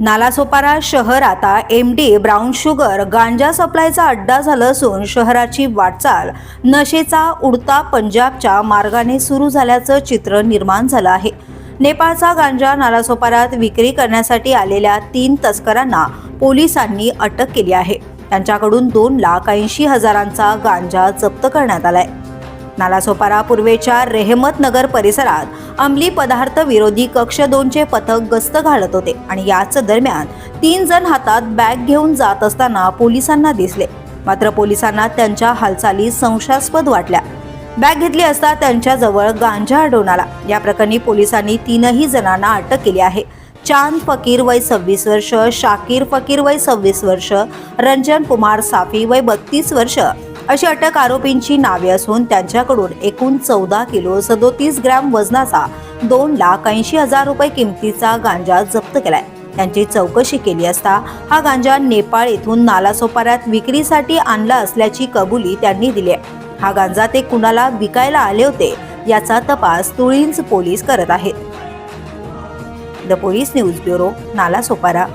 नालासोपारा शहर आता M D brown sugar गांजा सप्लायचा अड्डा झाला असून शहराची वाटचाल नशेचा उडता पंजाबच्या मार्गाने सुरू झाल्याचं चित्र निर्माण झालं आहे. नेपाळचा गांजा नालासोपारात विक्री करण्यासाठी आलेल्या तीन तस्करांना पोलिसांनी अटक केली आहे. त्यांच्याकडून दोन लाख ऐंशी हजारांचा गांजा जप्त करण्यात आलाय. नालासोपारा पूर्वेच्या रेहमतनगर परिसरात अंमली पदार्थ विरोधी कक्ष दोनचे पथक गस्त घालत होते आणि याच दरम्यान तीन जण हातात बॅग घेऊन जात असताना पोलिसांना दिसले. मात्र पोलिसांना त्यांच्या हालचाली संशयास्पद वाटल्या. बॅग घेतली असता त्यांच्याजवळ गांजा आढळून आला. या प्रकरणी पोलिसांनी तीनही जणांना अटक केली आहे. चांद फकीर वय सव्वीस वर्ष शाकीर फकीर वय सव्वीस वर्ष रंजन कुमार साफी वय बत्तीस वर्ष अशी अटक आरोपींची नावे असून त्यांच्याकडून एकूण चौदा किलो सदोतीस ग्रॅम वजनाचा दोन लाख ऐंशी हजार रुपये किमतीचा गांजा जप्त केलाय. त्यांची चौकशी केली असता हा गांजा नेपाळ येथून नालासोपाऱ्यात विक्रीसाठी आणला असल्याची कबुली त्यांनी दिली आहे. हा गांजा ते कुणाला विकायला आले होते याचा तपास तुळींज पोलीस करत आहेत. The police news bureau Nalasopara